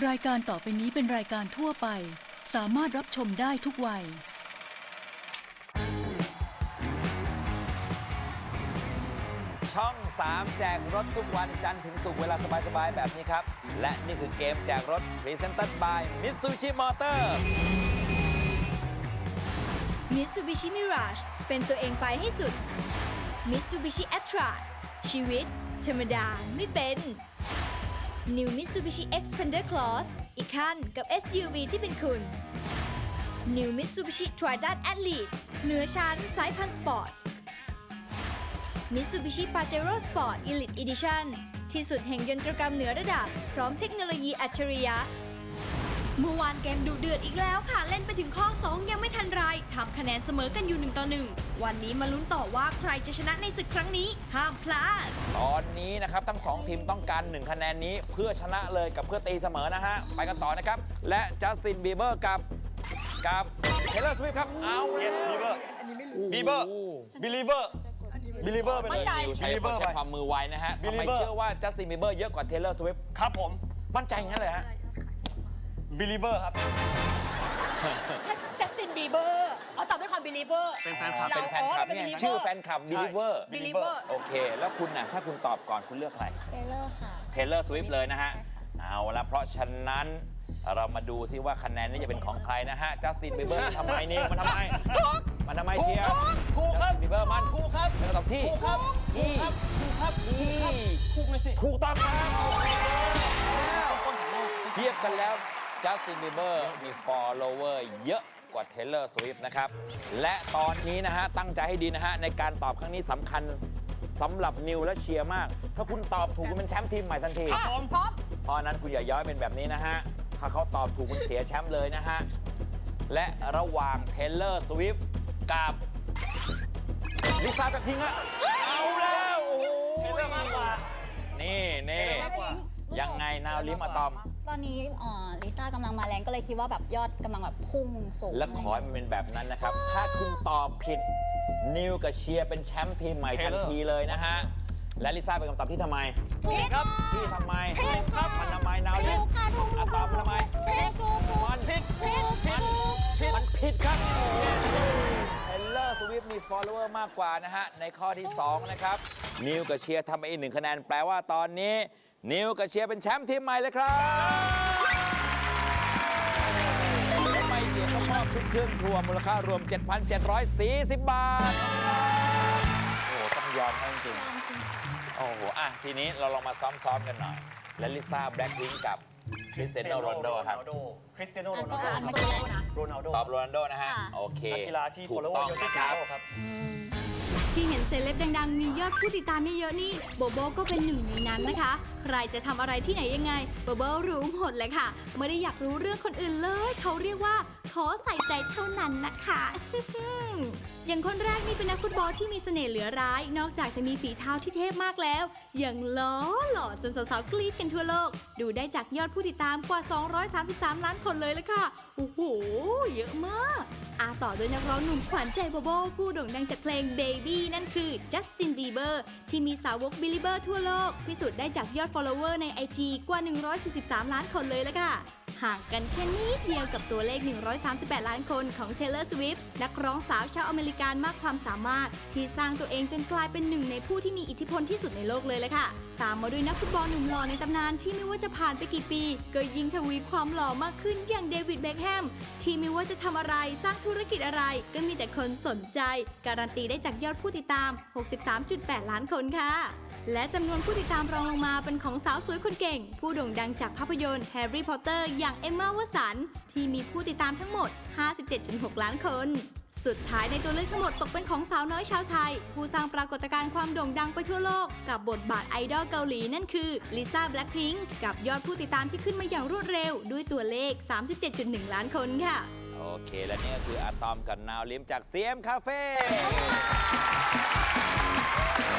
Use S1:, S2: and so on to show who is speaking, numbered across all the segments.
S1: รายการต่อไปนี้เป็นรายการทั่วไป สามารถรับชมได้ทุกวัย
S2: ช่อง 3 แจกรถทุกวันจันทร์ถึงศุกร์เวลาสบาย ๆ แบบนี้ครับ และนี่คือเกมแจกรถ Presented by Mitsubishi Motors
S3: Mitsubishi Mirage เป็นตัวเองไปให้สุด Mitsubishi a t r a ชีวิต ธรรมดาไม่เป็น New Mitsubishi Xpander Cross อีกขั้นกับ SUV ที่เป็นคุณ New Mitsubishi Triad Elite เหนือชั้นสายพันธุ์สปอร์ต Mitsubishi Pajero Sport Elite Edition ที่สุดแห่งยนตรกรรมเหนือระดับ พร้อมเทคโนโลยีอัจฉริยะ
S4: เมื่อวานเกมดุเดือดอีกแล้วค่ะ เล่นไปถึงข้อ 2 ยังไม่ทันไรทำคะแนนเสมอกันอยู่1ต่อ1 วันนี้มาลุ้นต่อว่าใครจะชนะในศึกครั้งนี้ ห้ามพลาด
S2: ตอนนี้นะครับ ทั้ง 2 ทีมต้องการ 1 คะแนนนี้เพื่อชนะเลยกับเพื่อตีเสมอนะฮะ ไปกันต่อนะครับ และจัสตินบีเบอร์กับกับเทเลอร์สวิฟครับเอา
S5: yes believer believer believer believer ไปเลย
S2: นิวใช้
S5: believer
S2: ใช้
S5: ไป
S2: ความมือไวนะฮะทำไม
S5: Believer
S2: เชื่อว่าจัสตินบีเบอร์เยอะกว่าเทเลอร์สวิฟ
S5: ครับผม
S2: มั่นใจงั้นเลยฮะ
S5: believer ครับ
S3: แจ็คสินบีเบอร์เอาตอบด้วยความบีลีเวอร์
S5: เป็นแฟนคลับ
S2: เป็นแฟนคลับเนี่ยชื่อแฟนคลับ Believer
S3: บีลีเวอร์
S2: โอเค แล้วคุณน่ะถ้าคุณตอบก่อนคุณเลือกใคร
S6: เทเลอร์ค่ะ
S2: เทเลอร์สวิฟเลยนะฮะ เอาละเพราะฉะนั้นเรามาดูซิว่าคะแนนนี้จะเป็นของใครนะฮะ จัสตินบีเบอร์มันทำไมนี่มันทำไมมันทำไมเชียร์
S5: ถูกครับ
S2: บีเบอร์มัน
S5: ถูกครับ
S2: เป็นคำตอบที่
S5: ถูกครับถูกครับถูกครับถูกครับถูกเลยสิ
S2: ถูกต้องครับ
S5: ต้นของโลก
S2: เทียบกันแล้ว จัสตินบีเบอร์มี follower เยอะกว่าเทเลอร์สวิฟนะครับ และตอนนี้นะฮะ ตั้งใจให้ดีนะฮะ ในการตอบครั้งนี้สำคัญสำหรับนิวและเชียร์มาก ถ้าคุณตอบถูกคุณเป็นแชมป์ทีมใหม่ทันที
S5: ครับผม
S2: เพราะฉะนั้นคุณอย่าย้อยเป็นแบบนี้นะฮะ ถ้าเขาตอบถูกคุณเสียแชมป์เลยนะฮะ และระหว่างเทเลอร์สวิฟกับลิซ่าแบล็คพิงค์อะเอาแล้วโอ้โห
S5: เทเลอร์มากกว่า
S2: นี่นี่ยังไงนาวลิมอะตอม
S6: ตอนนี้เอ่อลิซ่ากำลังมาแรงก็เลยคิดว่าแบบยอดกำลังแบบพุ่งสูง
S2: และขอให้มันเป็นแบบนั้นนะครับ ถ้าคุณตอบผิด นิวกับเชียร์เป็นแชมป์ทีมใหม่ทันทีเลยนะฮะ และลิซ่าเป็นคำตอบที่ทำไม
S6: ถูกครับ
S2: ที่ทำไมครับมันทำไมนาวลิ
S6: ถู
S2: ม
S6: กค่ะถูก
S2: อะตอมมันทำไม
S6: ผิดถูกถูก
S2: มันผิด
S6: ผิดผิด
S2: มันผิดครับเทเลอร์สวิฟมี follower มากกว่านะฮะ ในข้อที่ 2 นะครับ นิวกับเชียร์ทำไปอีกหนึ่งคะแนนแปลว่าตอนนี้ นิวกับเชียร์เป็นแชมป์ทีมใหม่เลยครับและไม่เดียวก็มอบชุดเครื่องครัวมูลค่ารวม 7,740 บาท โอ้โหต้องยอมให้จริงๆโอ้โห อะ ทีนี้เราลองมาซ้อมๆกันหน่อย และลิซ่าแบล็คพิงกับคริสเตียโนโรนลโดครับ
S5: คริสเตียโน
S6: อะ
S5: โรนั
S6: ต้
S5: ล
S6: อง
S5: โด
S6: อ่าน
S5: ครับ
S6: ตัวเลยนะ
S5: โรนัลโด
S2: ตอบโรนัลโดนะฮะ
S6: ค่ะ
S2: โอเค
S5: นักกีฬาที่
S2: ถูก
S5: follower
S2: ต้อง
S5: เยอะที่
S2: นะ
S5: สุ
S2: ค
S5: ด
S2: รับ
S5: ในโลกครับ
S4: ที่เห็นเซเลบดังๆ มียอดผู้ติดตามเยอะๆนี่โบโบก็เป็นหนึ่งในนั้นนะคะ ใครจะทำอะไรที่ไหนยังไงโบโบรู้หมดเลยค่ะ ไม่ได้อยากรู้เรื่องคนอื่นเลย เขาเรียกว่าขอใส่ใจเท่านั้นนะคะอย่างคนแรกนี่เป็นนักฟุตบอลที่มีเสน่ห์เหลือร้าย นอกจากจะมีฝีเท้าที่เทพมากแล้วยังล้อหล่อจนสาวๆกรี๊ดกันทั่วโลก ดูได้จากยอดผู้ติดตามกว่า 233 ล้านคนเลยละค่ะ โอ้โห เยอะมาก อาต่อด้วยนักร้องหนุ่มขวัญใจโบโบผู้โด่งดังจากเพลง Baby นั่นคือจัสตินบีเบอร์ที่มีสาวกบิลิเบอร์ทั่วโลก พิสูจน์ได้จากยอด follower ใน IG กว่า 143 ล้านคนเลยละค่ะ ห่างกันแค่นิดเดียวกับตัวเลข 138 ล้านคนของ Taylor Swift นักร้องสาวชาวอเมริกันมากความสามารถ ที่สร้างตัวเองจนกลายเป็นหนึ่งในผู้ที่มีอิทธิพลที่สุดในโลกเลยละค่ะ ตามมาด้วยนักฟุตบอลหนุ่มหล่อในตำนานที่ไม่ว่าจะผ่านไปกี่ปี ก็ยิ่งทวีความหล่อมากขึ้นอย่างเดวิดเบคแฮมที่ไม่ว่าจะทำอะไรสร้างธุรกิจอะไร ก็มีแต่คนสนใจ การันตีได้จากยอดผู้ติดตาม 63.8 ล้านคนค่ะและจำนวนผู้ติดตามรองลงมาเป็นของสาวสวยคนเก่ง ผู้โด่งดังจากภาพยนตร์แฮร์รี่พอตเตอร์อย่างเอมม่าวสันที่มีผู้ติดตามทั้งหมด 57.6 ล้านคน สุดท้ายในตัวเลือกทั้งหมดตกเป็นของสาวน้อยชาวไทย ผู้สร้างปรากฏการณ์ความโด่งดังไปทั่วโลก กับบทบาทไอดอลเกาหลีนั่นคือลิซ่าแบล็คพิงกับยอดผู้ติดตามที่ขึ้นมาอย่างรวดเร็ว ด้วยตัวเลข 37.1 ล้านคนค่ะ
S2: โอเค และนี่ก็คืออะตอมกับนาวลิมจาก CM Cafe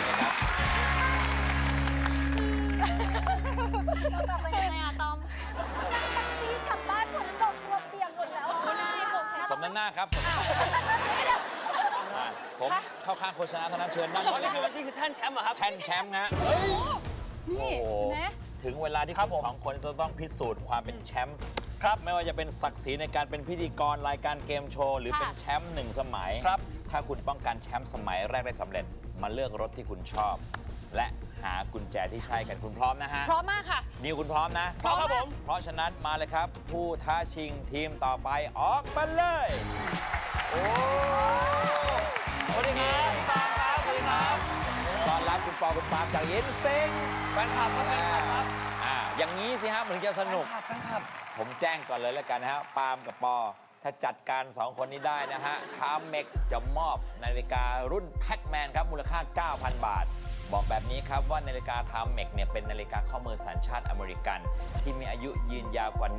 S2: นะครับ
S6: กลับไปยังไงอะ
S2: หน้าครับสมน้ำหน้าอะผมเข้าข้างโฆษณาเท่านั้นเชิญนั่ง
S5: อ๋อ
S2: เลย
S5: นี่คือนี่คือแท่นแชมป์เหรอครับ
S2: แท่นแชมป์ฮะ
S3: นี่
S2: โอ้โห
S3: เห็นไหม
S2: ถึงเวลาที่
S5: ครั
S2: คุ
S5: บ
S2: ณ
S5: ผม
S2: สองคนจะต้องพิสูจน์ความเป็นแชมป์
S5: ครับ
S2: ไม่ว่าจะเป็นศักดิ์ศรีในการเป็นพิธีกรรายการเกมโชว์ หรือ
S6: ค่ะ
S2: เป็นแชมป์หนึ่งสมัย
S5: ครับ
S2: ถ้าคุณป้องกันแชมป์สมัยแรกได้สำเร็จ มาเลือกรถที่คุณชอบ และ หากุญแจที่ใช่กันคุณพร้อมนะฮะ
S6: พร้อมมากค่ะ
S2: นิวคุณพร้อมนะ
S5: พร้อมครับผม
S2: เพราะฉะนั้นมาเลยครับ ผู้ท้าชิงทีมต่อไปออกมาเลย
S5: สวัสดีครับพี่ปาล์มครับสวัสดีครับ
S2: ต้อนรับคุณปอคุณปาล์มจากยินซิง
S5: แฟนคลับครับแฟนคลับครับ
S2: อ่าอย่างนี้สิฮะถึงจะสนุก
S5: แฟนคลับ
S2: ผมแจ้งก่อนเลยแล้วกันนะฮะปาล์มกับปอ ถ้าจัดการ 2 คนนี้ได้นะฮะทามเมกจะมอบนาฬิการุ่นแพ็กแมนครับ มูลค่า 9,000 บาท บอกแบบนี้ครับว่านาฬิกาทามเมกเนี่ยเป็นนาฬิกาข้อมือสัญชาติอเมริกัน ที่มีอายุยืนยาวกว่า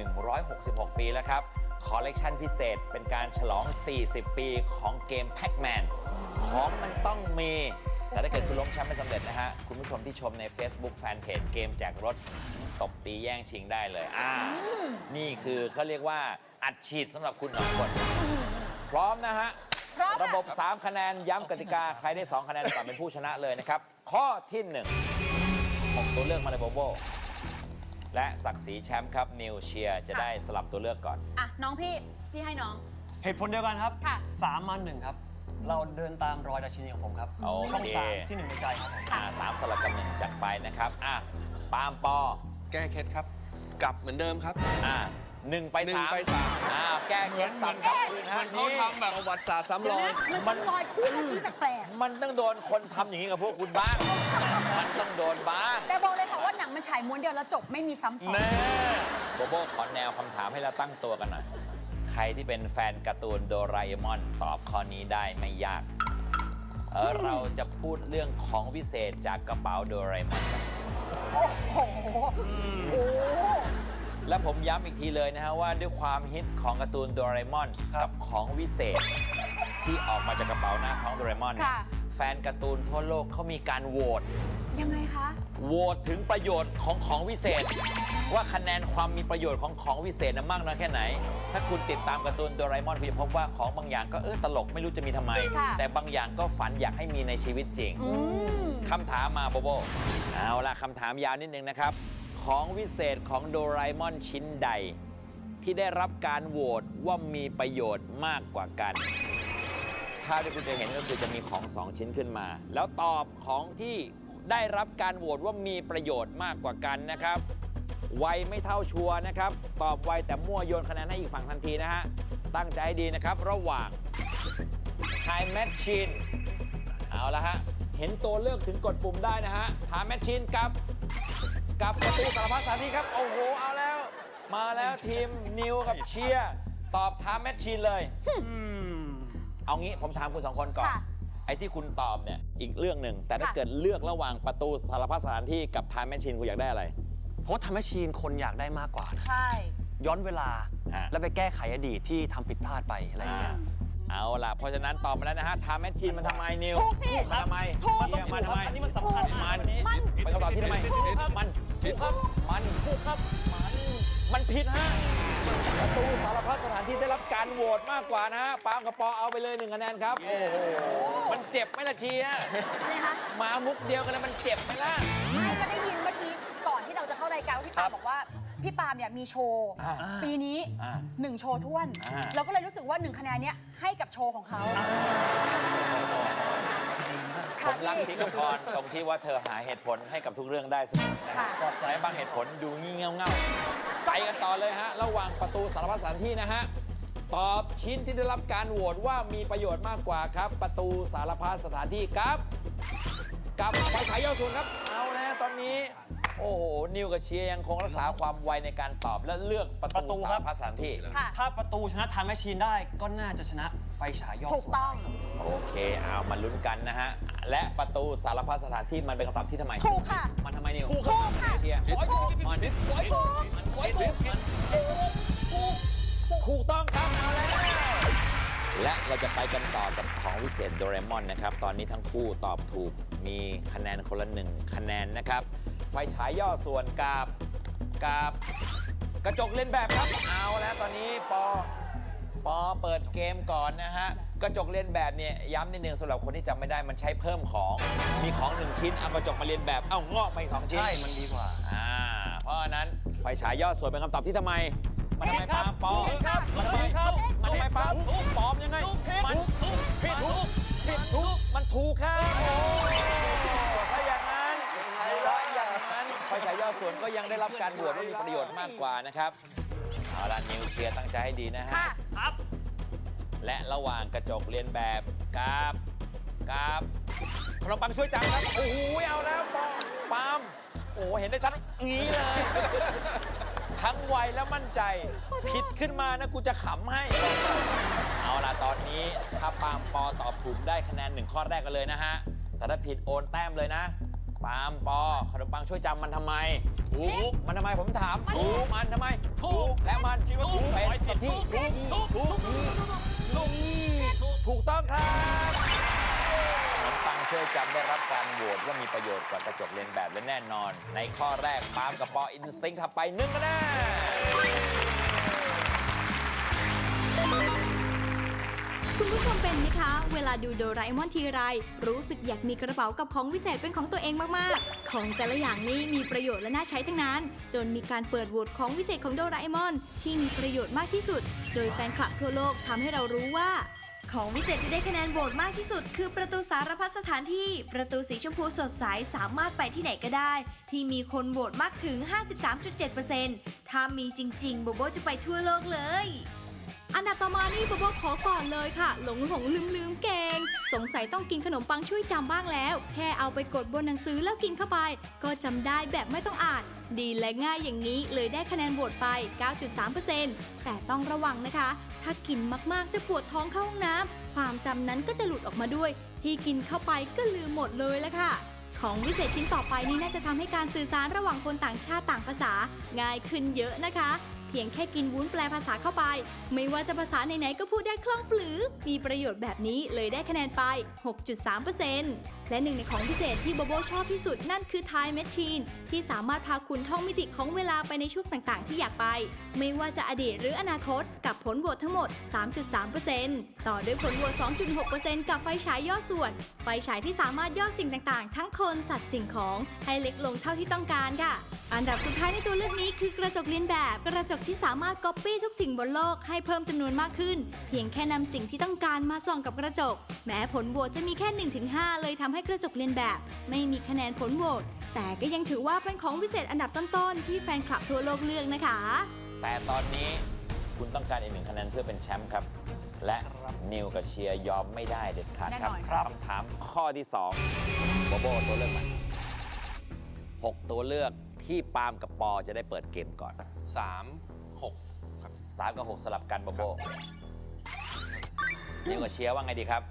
S2: 166 ปีแล้วครับคอลเลกชันพิเศษเป็นการฉลอง 40 ปีของเกมแพ็กแมนของมันต้องมี แต่ถ้าเกิดคุณล้มแชมป์ไม่สำเร็จนะฮะ คุณผู้ชมที่ชมใน Facebook Fanpage เกมแจกรถตบตีแย่งชิงได้เลยอ่านี่คือเขาเรียกว่าอัดฉีดสำหรับคุณสองคน พร้อมนะฮะ
S6: พร้อมค่ะ
S2: ระบบ 3 คะแนนย้ำกติกา ใครได้ 2 คะแนนก่อนเป็นผู้ชนะเลยนะครับ ข้อที่1 6ตัวเลือกมาเลยโบโบและศักดิ์ศรีแชมป์ครับนิวเชียร์จะได้สลับตัวเลือกก่อน
S6: อะ น้องพี่ พี่ให้น้อง
S5: เหตุผลเดียวกันครับ
S6: ค่ะ
S5: สามมันหนึ่งครับ เราเดินตามรอยราชินีของผมครับ
S2: โอเค
S5: ช่องสามที่หนึ่งในใจครับผม
S2: อ่าสามสลับกับหนึ่งจัดไปนะครับ อะปาล์มปอ
S7: แก้เคล็ดครับ กลับเหมือนเดิมครับ
S2: อ่า หนึ่งไป
S7: หนึ่ง
S2: สาม
S7: ไปสาม
S2: อ้าวแก้เคล็ดสับกลับคืนฮะ
S7: มันเขา
S2: นี่
S7: ทำแบบ ประวัติศาสตร์ซ้ำรอย
S6: มันซ้ำรอยคู่เมื่อกี้แปลก
S2: มันต้องโดนคนทำอย่างนี้กับพวกคุณบ้าง มันต้องโดนบ้าง
S6: ๆแต่บอกเลยค่ะว่าหนังมันฉายม้วนเดียวแล้วจบไม่มีซ้ำซ้อน
S5: แม่
S2: โบโบขอแนวคำถามให้เราตั้งตัวกันหน่อย ใครที่เป็นแฟนการ์ตูนโดราเอมอนตอบข้อนี้ได้ไม่ยากเออเราจะพูดเรื่องของวิเศษจากกระเป๋าโดราเอมอนกัน
S6: โอ้โหโอ้
S2: และผมย้ำอีกทีเลยนะฮะว่าด้วยความฮิตของการ์ตูนโดราเอมอนกับของวิเศษ ที่ออกมาจากกระเป๋าหน้าท้องโดราเอมอนเนี่ย
S6: ค่ะ
S2: แฟนการ์ตูนทั่วโลกเขามีการโหวต
S6: ยังไงคะ
S2: โหวตถึงประโยชน์ของของวิเศษ ว่าคะแนนความมีประโยชน์ของของวิเศษนะมากน้อยแค่ไหน ถ้าคุณติดตามการ์ตูนโดราเอมอนคุณจะพบว่าของบางอย่างก็เออตลกไม่รู้จะมีทำไม
S6: ค่ะ
S2: แต่บางอย่างก็ฝันอยากให้มีในชีวิตจริง
S6: อืม
S2: คำถามมาโบโบเอาล่ะคำถามยาวนิดนึงนะครับ ของวิเศษของโดราเอมอนชิ้นใด ที่ได้รับการโหวตว่ามีประโยชน์มากกว่ากันภาพที่คุณจะเห็นก็คือจะมีของสองชิ้นขึ้นมา แล้วตอบของที่ได้รับการโหวตว่ามีประโยชน์มากกว่ากันนะครับ ไวไม่เท่าชัวร์นะครับ ตอบไวแต่มั่วโยนคะแนนให้อีกฝั่งทันทีนะฮะ ตั้งใจให้ดีนะครับระหว่าง Time Machine เอาละฮะ เห็นตัวเลือกถึงกดปุ่มได้นะฮะ Time Machine กับ กับประตูสารพัดสถานที่ครับ โอ้โห เอาแล้ว มาแล้วทีมนิวกับเชียร์ตอบ Time Machine เลยเอางี้ผมถามคุณสองคนก่อน
S6: ค่ะ
S2: ไอ้ที่คุณตอบเนี่ยอีกเรื่องหนึ่ง แต่ถ้า
S6: ค่ะ
S2: เกิดเลือกระหว่างประตูสารพัดสถานที่กับ Time Machine คุณอยากได้อะไร
S5: เพราะว่าทำให้ชีนคนอยากได้มากกว่านะ
S6: ใช่
S5: ย้อนเวลา
S2: ฮะ
S5: แล้วไปแก้ไขอดีตที่ทำผิดพลาดไปอะไรอย่างเงี้ย
S2: เอาล่ะ เพราะฉะนั้นตอบมาแล้วนะฮะ Time Machine มันทำไมนิว
S6: ถูกสิ
S2: มันทำไม
S6: ถูก
S2: เชียร์มันทำไม
S5: อันนี้มันสำคัญ
S2: มัน
S6: มัน
S2: เป็นคำตอบที่ทำไม
S5: ถูกครับ
S2: มัน
S5: ถูกครับ
S2: มัน
S5: ถูกครับ
S2: มันผิดฮะประตูสารพัดสถานที่ได้รับการโหวตมากกว่านะฮะปาล์มกับปอเอาไปเลยหนึ่งคะแนนครับโอ้โหมันเจ็บไหมล่ะเชียร์
S6: อะไรคะ
S2: มามุกเดียวกันแล้วมันเจ็บไหมล่ะ
S6: ไม่ก็ได้ยินเมื่อกี้ก่อนที่เราจะเข้ารายการว่าพี่ปาล์มบอกว่าพี่ปาล์มเนี่ยมีโชว์
S2: อ่า
S6: ปีนี้
S2: อ่า
S6: หนึ่งโชว์ท้วน
S2: อ่า
S6: เราก็เลยรู้สึกว่าหนึ่งคะแนนเนี้ย ให้กับโชว์ของเขา
S2: ผมรักพี่กพรตรงที่ว่าเธอหาเหตุผลให้กับทุกเรื่องได้เสมอนะ
S6: ค่ะ
S2: และบางเหตุผลดูงี่เง่าเง่าๆไปกันต่อเลยฮะ ระหว่างประตูสารพัดสถานที่นะฮะ ตอบชิ้นที่ได้รับการโหวตว่ามีประโยชน์มากกว่าครับ ประตูสารพัดสถานที่ครับ กับไฟฉายยอดสูงครับ เอาแล้วตอนนี้ โอ้โห นิวกับเชียร์ยังคงรักษาความไวในการตอบและเลือกประ
S5: ประตู
S2: ตู
S5: ค
S2: สา
S5: รั
S2: ร
S5: บ
S2: พัดสถานที่
S6: ค่ะ
S5: ถ้าประตูชนะทำให้ชีนได้ก็น่าจะชนะไฟฉายยอด
S6: ถูก
S5: สูง
S6: ต้อง
S2: โอเค เอามาลุ้นกันนะฮะ และประตูสารพัดสถานที่มันเป็นคำตอบที่ทำไม
S6: ถูกค่ะ
S2: มันทำไมนิว
S6: ถูกค่ะ
S2: เชียร์
S6: ถูก
S2: มันมันถูกมันถูกมันถูกถูกต้องครับเอาแล้วและเราจะไปกันต่อกับของวิเศษโดเรมอนนะครับ ตอนนี้ทั้งคู่ตอบถูกมีคะแนนคนละหนึ่งคะแนนนะครับ ไฟฉายย่อส่วนกับกับกระจกเล่นแบบครับเอาแล้วตอนนี้ปอปอเปิดเกมก่อนนะฮะกระจกเลียนแบบเนี่ยย้ำนิดนึงสำหรับคนที่จำไม่ได้มันใช้เพิ่มของ มีของหนึ่งชิ้นเอากระจกมาเลียนแบบเอ้างอกมาอีกสองชิ้น
S5: ใช่มันดีกว่า
S2: อ่าราะฉะนั้นไฟฉายยอดสวยเป็นคำตอบที่ทำไม มันทำไมปาล์มปลอม
S5: ผิดครับ
S2: มันทำไม
S5: ผิดครับ
S2: มันทำไมปาล์มปลอมยังไงมันผิดถูกผิดถูกมันถูกครับโอ้ใช่อย่างนั้นใช่อย่างนั้นไฟฉา ยยอดส่วนก็ยังได้รับการบวชว่ามีประโยชน์มากกว่านะครับ เอาล่ะนิวเคลียร์ตั้งใจให้ดีนะฮะ
S5: ครับ
S2: และระหว่างกระจกเรียนแบบกับกับขนมปังช่วยจังครับ โอ้โหเอาแล้วปอมปาล์มโอ้โหเห็นได้ชัดงี้เลย ทั้งไวและมั่นใจ ผิดขึ้นมานะกูจะขำให้ เอาล่ะตอนนี้ถ้าปาล์มปอตอบถูกได้คะแนนหนึ่งข้อแรกกันเลยนะฮะ แต่ถ้าผิดโอนแต้มเลยนะ ปาล์มปอขนมปังช่วยจำมันทำไม
S5: ถูก
S2: มันทำไมผมถามถูกมันทำไมถูกและมัน
S5: คิดว่าถูก
S2: เป็นกับที่ถูกถูกถูกถูกต้องครับขนมปังช่วยจำได้รับการโหวตว่ามีประโยชน์กว่ากระจกเรียนแบบและแน่นอน ในข้อแรกปาล์มกับปออินสติ้งทำไปหนึ่งคะแนน
S4: คุณผู้ชมเป็นไหมคะ เวลาดูโดราเอมอนทีไร รู้สึกอยากมีกระเป๋ากับของวิเศษเป็นของตัวเองมาก ๆ ของแต่ละอย่างนี้มีประโยชน์และน่าใช้ทั้งนั้น จนมีการเปิดโหวตของวิเศษของโดราเอมอน ที่มีประโยชน์มากที่สุด โดยแฟนคลับทั่วโลกทำให้เรารู้ว่า
S3: ของวิเศษที่ได้คะแนนโหวตมากที่สุด คือประตูสารพัดสถานที่ ประตูสีชมพูสดใสสามารถไปที่ไหนก็ได้ ที่มีคนโหวตมากถึง 53.7%ถ้ามีจริงๆโบโบจะไปทั่วโลกเลย
S4: อันดับต่อมานี่โบโบขอก่อนเลยค่ะ หลงหลงลืมลืมเกง สงสัยต้องกินขนมปังช่วยจำบ้างแล้ว แค่เอาไปกดบนหนังสือแล้วกินเข้าไป ก็จำได้แบบไม่ต้องอ่าน ดีและง่ายอย่างนี้เลยได้คะแนนโหวตไป 9.3%แต่ต้องระวังนะคะ ถ้ากินมากๆจะปวดท้องเข้าห้องน้ำความจำนั้นก็จะหลุดออกมาด้วย ที่กินเข้าไปก็ลืมหมดเลยละค่ะของวิเศษชิ้นต่อไปนี้น่าจะทำให้การสื่อสารระหว่างคนต่างชาติต่างภาษา ง่ายขึ้นเยอะนะคะ พียงแค่กินวุ้นแปลภาษาเข้าไป ไม่ว่าจะภาษาไหนๆก็พูดได้คล่องปลือ มีประโยชน์แบบนี้เลยได้คะแนนไป 6.3%และหนึ่งในของพิเศษที่โบโบชอบที่สุดนั่นคือ Time Machine ที่สามารถพาคุณท่องมิติของเวลาไปในช่วงต่างๆ ที่อยากไป ไม่ว่าจะอดีตหรืออนาคต กับผลโหวตทั้งหมด 3.3%ต่อด้วยผลโหวต 2.6%กับไฟฉายย่อส่วน ไฟฉายที่สามารถย่อสิ่งต่างๆ ทั้งคนสัตว์สิ่งของให้เล็กลงเท่าที่ต้องการค่ะ อันดับสุดท้ายในตัวเลือกนี้คือกระจกเลียนแบบ กระจกที่สามารถก๊อปปี้ทุกสิ่งบนโลกให้เพิ่มจำนวนมากขึ้น เพียงแค่นำสิ่งที่ต้องการมาส่องกับกระจก แม้ผลโหวตจะมีแค่ 1-5 เลยทำให้กระจกเลียนแบบ ไม่มีคะแนนผลโหวตแต่ก็ยังถือว่าเป็นของวิเศษอันดับต้นๆที่แฟนคลับทั่วโลกเลือกนะคะ
S2: แต่ตอนนี้คุณต้องการอีกหนึ่งคะแนนเพื่อเป็นแชมป์ครับ และนิวกับเชียร์ยอมไม่ได้เด็ดขาดครับคำถามข้อที่2โบโบตัวเลือกใหม่6ตัวเลือก ที่ปาล์มกับปอจะได้เปิดเกมก่อน
S7: สามหกครับ
S2: 3 กับ 6 สลับกันโบโบนิวกับเชียร์ว่าไงดีครับ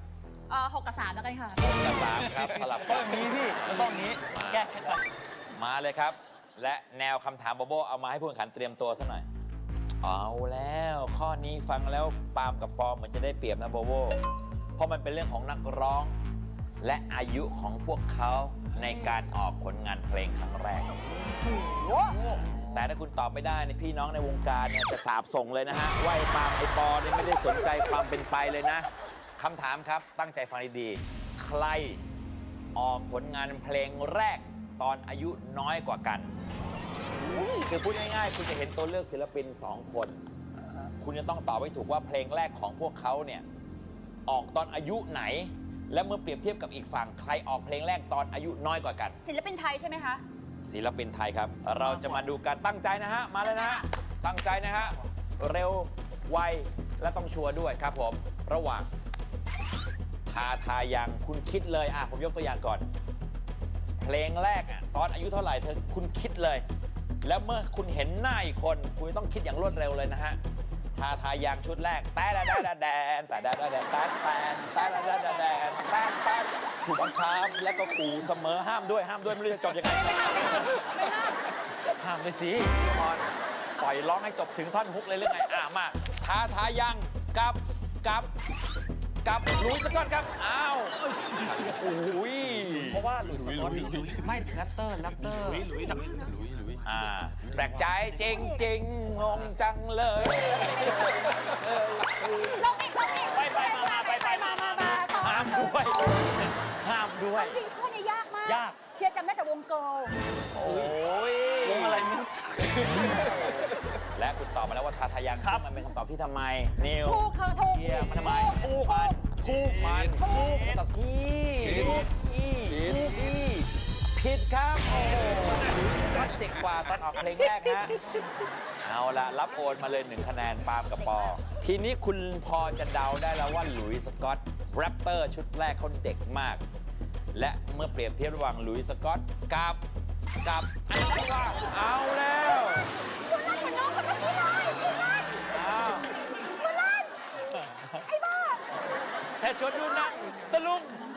S6: เออหกกับสามแล้วกันค่ะ
S2: 6กับ3ครับสลับ
S5: ต้
S2: กั
S5: อง
S2: น
S5: นี้พี่มันต้องนี้
S2: มา
S5: แก้เคล็ดไป
S2: มาเลยครับ และแนวคำถามโบโบเอามาให้ผู้แข่งขันเตรียมตัวซะหน่อย เอาแล้วข้อนี้ฟังแล้วปาล์มกับปอมเหมือนจะได้เปรียบนะโบโบเพราะมันเป็นเรื่องของนักร้อง และอายุของพวกเขา ในการออกผลงานเพลงครั้งแรก แต่ถ้าคุณตอบไม่ได้ในพี่น้องในวงการเนี่ยจะสาบส่งเลยนะฮะว่าไอ้ปาล์มไอ้ปอเนี่ยไม่ได้สนใจความเป็นไปเลยนะคำถามครับตั้งใจฟังดีๆใครออกผลงานเพลงแรกตอนอายุน้อยกว่ากัน คือพูดง่ายๆ คุณจะเห็นตัวเลือกศิลปิน 2 คน คุณจะต้องตอบให้ถูกว่าเพลงแรกของพวกเขาเนี่ย ออกตอนอายุไหน และเมื่อเปรียบเทียบกับอีกฝั่งใครออกเพลงแรกตอนอายุน้อยกว่ากัน
S6: ศิลปินไทยใช่ไหมคะ
S2: ศิลปินไทยครับ เราจะมาดูการตั้งใจนะฮะ มาเลยนะฮะ ตั้งใจนะฮะ เร็ว ไว และต้องชัวร์ด้วยครับผม ระหว่าง ทาทายังคุณคิดเลยอะผมยกตัวอย่างก่อน เพลงแรกอะตอนอายุเท่าไหร่เธอคุณคิดเลย แล้วเมื่อคุณเห็นหน้าอีกคน คุณต้องคิดอย่างรวดเร็วเลยนะฮะทาทายังชุดแรกแต่แดดแดดแดนแต่แดดแดดแดนแต่แตนแต่แดดแดดแดนแต่แตนถูกบังคับแล้วก็ขู่เสมอห้ามด้วยห้ามด้วยไม่รู้จะจบยังไงห้ามเลยสิพอนปล่อยร้องให้จบถึงท่อนฮุกเลยหรือไงอะมาทาทายังกับกับกับลุยสก่อนครับอ้าวโอ้ย
S5: เพราะว่าหลุยส์สกอตไม่แรปเตอร์แรปเตอร์จับ
S2: แปลกใจจริงๆงงจังเลย
S6: ลงอีกลงอีก
S2: ไปไปมามไปไป
S6: มามามา
S2: ห้ามด้วย ห้ามด้วย
S6: จริงข้อนี้ยากมาก
S5: ยาก
S6: เชียร์จำได้แต่วงเกิล
S2: โอ้ยว
S5: งอะไรไม่รู้จัก
S2: และคุณตอบมาแล้วว่าทาทายัง
S5: ครับ
S2: มันเป็นคำตอบที่ทำไม นิว
S6: ถูกเธอถูก
S2: เชียร์มันทำไม
S5: ถูก
S2: มัน
S5: ถูก
S2: มัน
S5: ถูก
S2: ตะกี้ถูกอี
S5: ถูก
S2: อี ผิดครับวัดเด็กกว่าตอนออกเพลงแรกฮะ เอาละรับโอนมาเลยหนึ่งคะแนนปาล์มกับปอ ทีนี้คุณพอจะเดาได้แล้วว่าหลุยส์สกอตแรปเตอร์ชุดแรกเขาเด็กมาก และเมื่อเปรียบเทียบระหว่างหลุยส์สกอตกับกับอับ้ว่าเอาแล้วคุณนคุณน้อ
S6: งคนนี้เลยคุณน
S2: ไอ้บ้าแต่ชวนดูนะ
S6: ตะลุง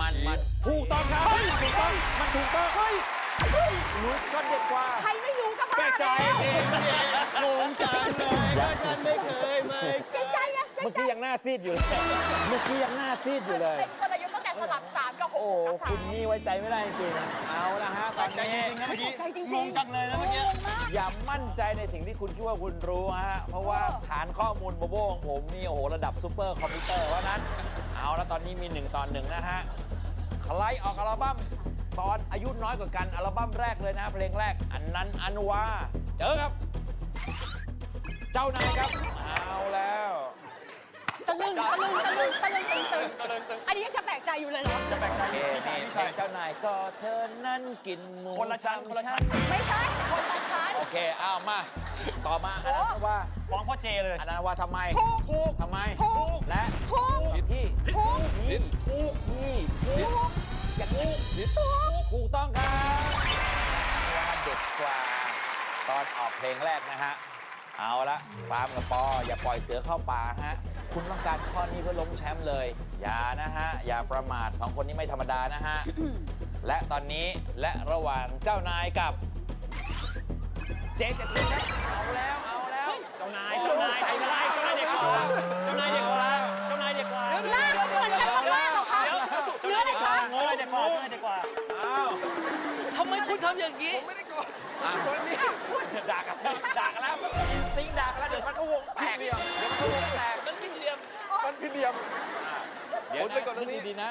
S2: มันมันถูกต้องครับถูกต้องมันถูกต้องเฮ้ยหลุยส์สกอตเด็กกว่า
S6: ใครไม่รู้ก็บ้า
S5: แปลกใจ
S6: แล้ว
S5: จริงงงจังเลยว่าฉันไม่เคยไม่เคย
S6: ใจอะ
S2: เมื่อกี้ยังหน้าซีดอยู่เลยเมื่อกี้ยังหน้าซีดอยู่เลย
S6: เป็นกลยุทธ์ตั้งแต่สลับ3กับ
S2: โอ้
S6: 6กับ
S2: คุณนี่ไว้ใจไม่ได้จริงๆเอาละฮะตอน
S5: ใจจ
S2: นี้
S5: ริงๆนะเมื่อกี้
S6: 3ใจจริง
S5: งงจังเลยนะเมื่อกี้
S6: งงมาก
S2: อย่ามั่นใจในสิ่งที่คุณคิดว่าคุณรู้ฮะเพราะว่าฐานข้อมูลโบโบของผมนี่โอ้โหระดับซูเปอร์คอมพิวเตอร์เพราะฉะนั้น เอาแล้วตอนนี้มีหนึ่งตอนหนึ่งนะฮะ ใครออกอัลบั้มตอนอายุน้อยกว่ากันอัลบั้มแรกเลยนะเพลงแรกอันนั้นอันวาเจอครับ เจ้านายครับ เอาแล้ว
S6: ตะลึงตะลึงตะลึงตะลึงตึงตึงอันนี้ยังจะแปลกใจอยู่เลยเหรอ
S5: จะแปลกใจ
S2: โอเค
S5: พี่ชาย
S2: นี่
S5: พี่
S2: เพล
S5: ชาย
S2: งเจ้านายก็เธอนั้นกินหมู
S5: คนละชั้น
S2: สาม
S5: คนละชั้น
S6: ไม่ใช่คนละชั้น
S2: โอเคเอามา ต่อมาอันนั้นอันว่า
S5: ฟ้องพ่อเจเลย
S2: อันนั้นว่าทำไม
S6: ถูก
S5: ถูก
S2: ทำไม
S6: ถูก
S2: และ
S6: ถูก
S2: ต้องครับว่าเด็กกว่าตอนออกเพลงแรกนะฮะ เอาละปาล์มกับปอ อย่าปล่อยเสือเข้าป่าฮะ คุณต้องการข้อนี้เพื่อล้มแชมป์เลย อย่านะฮะ อย่าประมาทสองคนนี้ไม่ธรรมดานะฮะ และตอนนี้และระหว่างเจ้านายกับ เจ๊จะถึงครับเอาแล้ว เอาแล้ว
S5: เจ้านาย
S2: โอ้
S5: เจ้านาย
S2: ใส่กันได้
S6: คุ
S8: ณทำอย่างนี้
S2: อะด่ากันแล้วด่ากันแล้วอินสติ้งด่ากันแล้วเดี๋ยวมันก็วงแตกเดียวเดี๋ยวมันก็วงแตก
S8: มันผิเหลี่ยม
S5: มันพี่เดียม
S2: เดี๋ยว
S5: ผมไปก่อนะนึ
S2: กดีๆนะ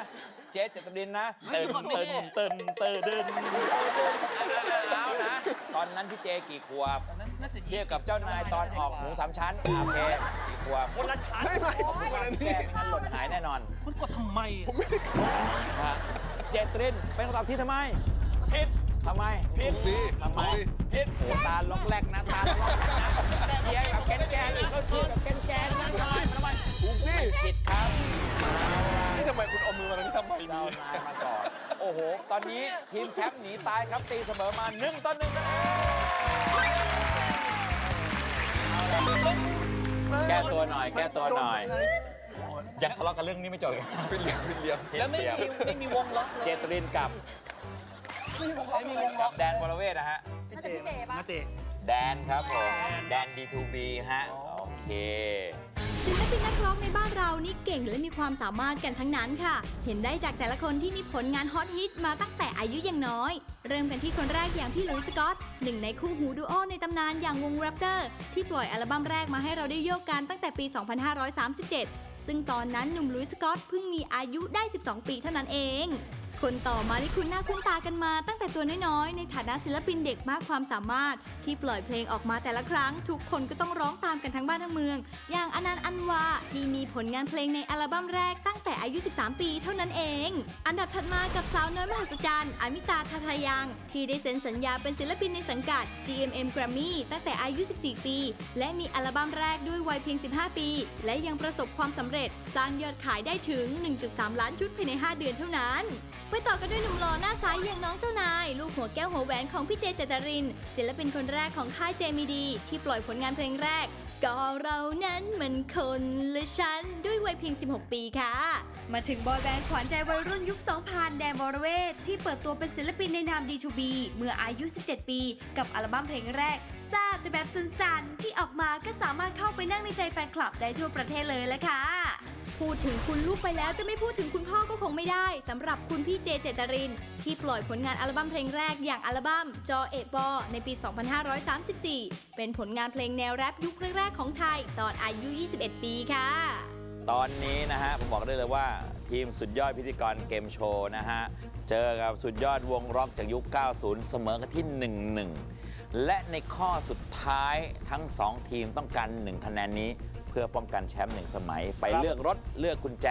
S2: เจ๊เจตดินนะเตินเตินเตินเตินเดินเตินเอานะ ตอนนั้นพี่เจกี่ขวบเทียบกับเจ้านายตอนออกหมูสามชั้นโอเคกี่ขวบ
S5: คนละชั้น
S2: แก้ไม่งั้นหล่นหายแน่นอน
S8: คุณกดทำไมอะ
S2: ฮะเจตรินเป็นคำตอบที่ทำไม
S5: ผิด
S2: ทำไม
S5: ผิดสิ
S2: ทำไมผิดโอ้ตาล็อกแรกนะตาล็อกแรกนะเชียร์แบบแกนแกนๆเขาเชียร์แบบแกนแกนๆนะทำไมทำไม
S5: ถูกสิ
S2: ผิดครับ
S5: นี่ทำไมคุณเอามือมาตรงนี้ทำไม
S2: เจ้า
S5: นี่
S2: นายมาก่อนโอ้โห ตอนนี้ทีมแชมป์หนีตายครับตีเสมอมาหนึ่งต่อหนึ่งนะแก้ตัวหน่อย แก้ตัวหน่อยยังทะเลาะกันเรื่องนี้ไม่จบอีก
S5: เป็นเหลี่ยมเป็นเหลี่ยม
S8: แล้วไม่มีไม่มีวงล็อก
S2: เจตรินกับ
S8: ไม่มีวงล็
S2: กั
S8: อบก
S2: แดนวรเวทนะฮะ
S6: น่าจะพี่เจป่ะ
S5: มาเจ
S2: แดนครับผม แดน D2B ฮะ โอเค
S4: ศิลปินนักร้องในบ้านเรานี่เก่งและมีความสามารถกันทั้งนั้นค่ะ เห็นได้จากแต่ละคนที่มีผลงานฮอตฮิตมาตั้งแต่อายุยังน้อย เริ่มกันที่คนแรกอย่างพี่หลุยส์สกอตหนึ่งในคู่หูดูโอในตำนานอย่างวง Raptor ที่ปล่อยอัลบั้มแรกมาให้เราได้โยกกันตั้งแต่ปี 2537 ซึ่งตอนนั้นหนุ่มหลุยส์สกอตเพิ่งมีอายุได้ 12 ปีเท่านั้นเอง คนต่อมาที่คุณหน้าคุ้นตากันมาตั้งแต่ตัวน้อยๆ ในฐานะศิลปินเด็กมากความสามารถ ที่ปล่อยเพลงออกมาแต่ละครั้ง ทุกคนก็ต้องร้องตามกันทั้งบ้านทั้งเมือง อย่างอนันต์อันวาที่มีผลงานเพลงในอัลบั้มแรกตั้งแต่อายุ 13 ปีเท่านั้นเอง อันดับถัดมากับสาวน้อยมหัศจรรย์อามิตาทาทายัง ที่ได้เซ็นสัญญาเป็นศิลปินในสังกัด GMM Grammy ตั้งแต่อายุ 14 ปี และมีอัลบั้มแรกด้วยวัยเพียง 15 ปี และยังประสบความสำเร็จสร้างยอดขายได้ถึง 1.3 ล้านชุดภายใน 5 เดือนเท่านั้น ไปต่อกันด้วยหนุ่มหล่อหน้าใสอย่างน้องเจ้านาย ลูกหัวแก้วหัวแหวนของพี่เจเจตริน ศิลปินคนแรกของค่ายเจมีดี ที่ปล่อยผลงานเพลงแรก ก็เรานั้นมันคนละชั้นด้วยวัยเพียง 16 ปีค่ะ มาถึงบอยแบนด์ขวัญใจวัยรุ่นยุค 2000 แดนวรเวทที่เปิดตัวเป็นศิลปินในนาม D2B เมื่ออายุ 17 ปี กับอัลบั้มเพลงแรกทราบแต่แบบสั้นๆ ที่ออกมาก็สามารถเข้าไปนั่งในใจแฟนคลับได้ทั่วประเทศเลยละค่ะพูดถึงคุณลูกไปแล้วจะไม่พูดถึงคุณพ่อก็คงไม่ได้สำหรับคุณพี่เจเจตริน ที่ปล่อยผลงานอัลบั้มเพลงแรกอย่างอัลบั้มจอเอกบอในปี 2534 เป็นผลงานเพลงแนวแรปยุคแรกๆของไทย ตอนอายุ 21 ปีค่ะ
S2: ตอนนี้นะฮะผมบอกได้เลยว่าทีมสุดยอดพิธีกรเกมโชว์นะฮะ เจอกับสุดยอดวงร็อกจากยุค 90 เสมอกันที่ 1-1 และในข้อสุดท้ายทั้ง 2 ทีมต้องการ 1 คะแนนนี้ เพื่อป้องกันแชมป์หนึ่งสมัย ไปเลือกรถเลือกกุญแจ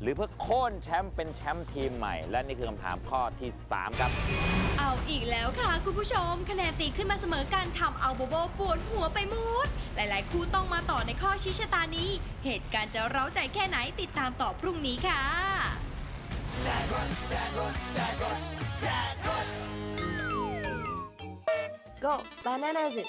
S2: หรือเพื่อโค่นแชมป์เป็นแชมป์ทีมใหม่ และนี่คือคำถามข้อที่ 3 ครับ
S4: เอาอีกแล้วค่ะ คุณผู้ชม คะแนนตีขึ้นมาเสมอกันทำเอาโบโบปวดหัวไปหมด หลายๆ คู่ต้องมาต่อในข้อชี้ชะตานี้ เหตุการณ์จะเร้าใจแค่ไหนติดตามต่อพรุ่งนี้ค่ะ
S6: Go bananas it